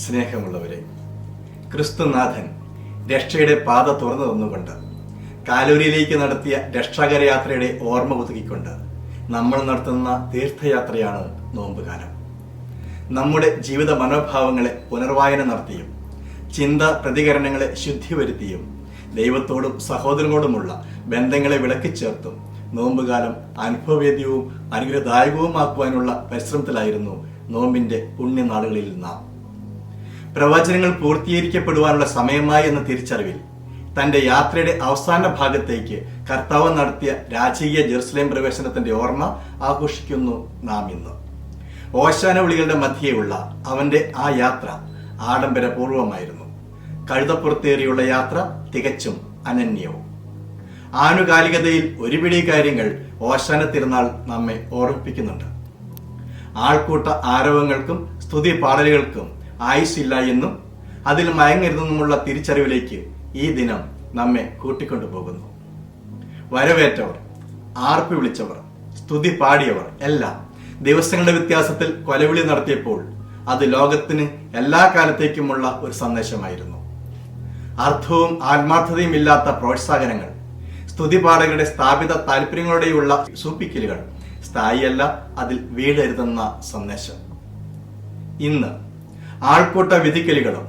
സ്നേഹമുള്ളവരെ ക്രിസ്തുനാഥൻ രക്ഷയുടെ പാത തുറന്നു തന്നുകൊണ്ട് കാലൂരിയിലേക്ക് നടത്തിയ രക്ഷാകര യാത്രയുടെ ഓർമ്മ പുതുക്കിക്കൊണ്ട് നമ്മൾ നടത്തുന്ന തീർത്ഥയാത്രയാണ് നോമ്പുകാലം. നമ്മുടെ ജീവിത മനോഭാവങ്ങളെ പുനർവായന നടത്തിയും ചിന്ത പ്രതികരണങ്ങളെ ശുദ്ധി വരുത്തിയും ദൈവത്തോടും സഹോദരങ്ങളോടുമുള്ള ബന്ധങ്ങളെ വിളക്കി ചേർത്തും നോമ്പുകാലം അനുഭവവേദ്യവും അനുഗ്രഹദായകവുമാക്കുവാനുള്ള പരിശ്രമത്തിലായിരുന്നു നോമ്പിന്റെ പുണ്യനാളുകളിൽ നാം. പ്രവചനങ്ങൾ പൂർത്തീകരിക്കപ്പെടുവാനുള്ള സമയമായി എന്ന തിരിച്ചറിവിൽ തന്റെ യാത്രയുടെ അവസാന ഭാഗത്തേക്ക് കർത്താവ് നടത്തിയ രാജകീയ ജെറുസലേം പ്രവേശനത്തിന്റെ ഓർമ്മ ആഘോഷിക്കുന്നു നാം ഇന്ന്. ഓശാന വിളികളുടെ മധ്യേയുള്ള അവന്റെ ആ യാത്ര ആഡംബരപൂർവമായിരുന്നു. കഴുതപ്പുറത്തേറിയുള്ള യാത്ര തികച്ചും അനന്യവും. ആനുകാലികതയിൽ ഒരുപിടി കാര്യങ്ങൾ ഓശാന തിരുനാൾ നമ്മെ ഓർമ്മിപ്പിക്കുന്നുണ്ട്. ആൾക്കൂട്ട ആരവങ്ങൾക്കും സ്തുതി പാടലുകൾക്കും ആയുസില്ല എന്നും അതിൽ മയങ്ങരുതെന്നുമുള്ള തിരിച്ചറിവിലേക്ക് ഈ ദിനം നമ്മെ കൂട്ടിക്കൊണ്ടുപോകുന്നു. വരവേറ്റവർ ആർപ്പി വിളിച്ചവർ സ്തുതി പാടിയവർ എല്ലാം ദിവസങ്ങളുടെ വ്യത്യാസത്തിൽ കൊലവിളി നടത്തിയപ്പോൾ അത് ലോകത്തിന് എല്ലാ കാലത്തേക്കുമുള്ള ഒരു സന്ദേശമായിരുന്നു. അർത്ഥവും ആത്മാർത്ഥതയും ഇല്ലാത്ത പ്രോത്സാഹനങ്ങൾ സ്തുതിപാഠകരുടെ സ്ഥാപിത താല്പര്യങ്ങളുടെയുള്ള സൂപ്പിക്കലുകൾ സ്ഥായിയല്ല അതിൽ വീടരുതെന്ന സന്ദേശം. ഇന്ന് ആൾക്കൂട്ട വിധിക്കലുകളും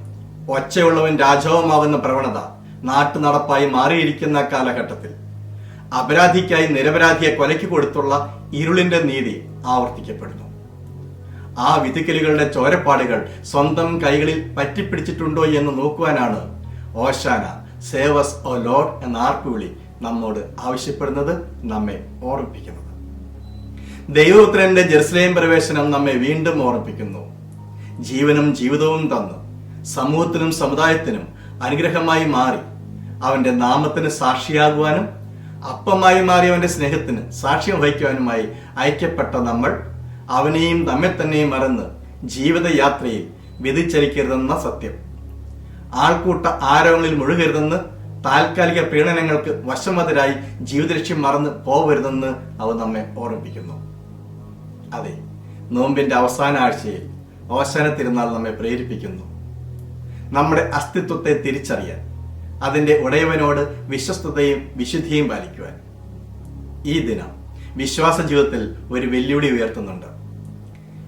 ഒച്ചയുള്ളവൻ രാജാവുമാകുന്ന പ്രവണത നാട്ടു നടപ്പായി മാറിയിരിക്കുന്ന കാലഘട്ടത്തിൽ അപരാധിക്കായി നിരപരാധിയെ കൊലയ്ക്ക് കൊടുത്തുള്ള ഇരുളിന്റെ നീതി ആവർത്തിക്കപ്പെടുന്നു. ആ വിധിക്കലുകളുടെ ചോരപ്പാടുകൾ സ്വന്തം കൈകളിൽ പറ്റിപ്പിടിച്ചിട്ടുണ്ടോ എന്ന് നോക്കുവാനാണ് ഓശാന സേവസ് ഓ ലോഡ് എന്ന ആർപ്പുവിളി നമ്മോട് ആവശ്യപ്പെടുന്നത് നമ്മെ ഓർമ്മിപ്പിക്കുന്നത്. ദൈവപുത്രന്റെ ജെറുസലേം പ്രവേശനം നമ്മെ വീണ്ടും ഓർമ്മിപ്പിക്കുന്നു. ജീവനും ജീവിതവും തന്നു. സമൂഹത്തിനും സമുദായത്തിനും അനുഗ്രഹമായി മാറി. അവന്റെ നാമത്തിന് സാക്ഷിയാകുവാനും അപ്പമായി മാറി അവന്റെ സ്നേഹത്തിന് സാക്ഷ്യം വഹിക്കുവാനുമായി ഐക്യപ്പെട്ട നമ്മൾ അവനെയും നമ്മെ തന്നെയും മറന്ന് ജീവിതയാത്രയിൽ വിധിച്ചരിക്കരുതെന്ന സത്യം. ആൾക്കൂട്ട ആരവങ്ങളിൽ മുഴുകരുതെന്ന് താൽക്കാലിക പീഡനങ്ങൾക്ക് വശമതരായി ജീവിതലക്ഷ്യം മറന്ന് പോവരുതെന്ന് അവ നമ്മെ ഓർമ്മിപ്പിക്കുന്നു. അതെ നോമ്പിന്റെ അവസാന ആഴ്ചയിൽ അവസാന തിരുനാൾ നമ്മെ പ്രേരിപ്പിക്കുന്നു. നമ്മുടെ അസ്തിത്വത്തെ തിരിച്ചറിയാൻ അതിന്റെ ഉടയവനോട് വിശ്വസ്തതയും വിശുദ്ധിയും പാലിക്കുവാൻ. ഈ ദിനം വിശ്വാസ ജീവിതത്തിൽ ഒരു വെല്ലുവിളി ഉയർത്തുന്നുണ്ട്.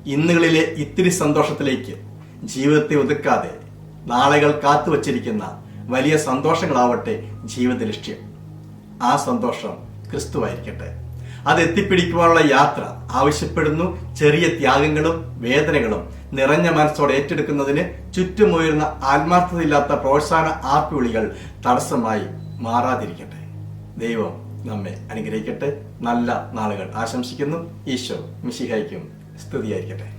ഇന്നുകളിലെ ഇത്തിരി സന്തോഷത്തിലേക്ക് ജീവിതത്തെ ഒതുക്കാതെ നാളുകൾ കാത്തുവച്ചിരിക്കുന്ന വലിയ സന്തോഷങ്ങളാവട്ടെ ജീവിത ലക്ഷ്യം. ആ സന്തോഷം ക്രിസ്തുവായിരിക്കട്ടെ. അത് എത്തിപ്പിടിക്കുവാനുള്ള യാത്ര ആവശ്യപ്പെടുന്നു. ചെറിയ ത്യാഗങ്ങളും വേദനകളും നിറഞ്ഞ മനസ്സോടെ ഏറ്റെടുക്കുന്നതിന് ചുറ്റുമുയർന്ന ആത്മാർത്ഥതയില്ലാത്ത പ്രോത്സാഹന ആർപ്പുവിളികൾ തടസ്സമായി മാറാതിരിക്കട്ടെ. ദൈവം നമ്മെ അനുഗ്രഹിക്കട്ടെ. നല്ല നാളുകൾ ആശംസിക്കുന്നു. ഈശോ മിശിഹായിക്കും സ്തുതിയായിരിക്കട്ടെ.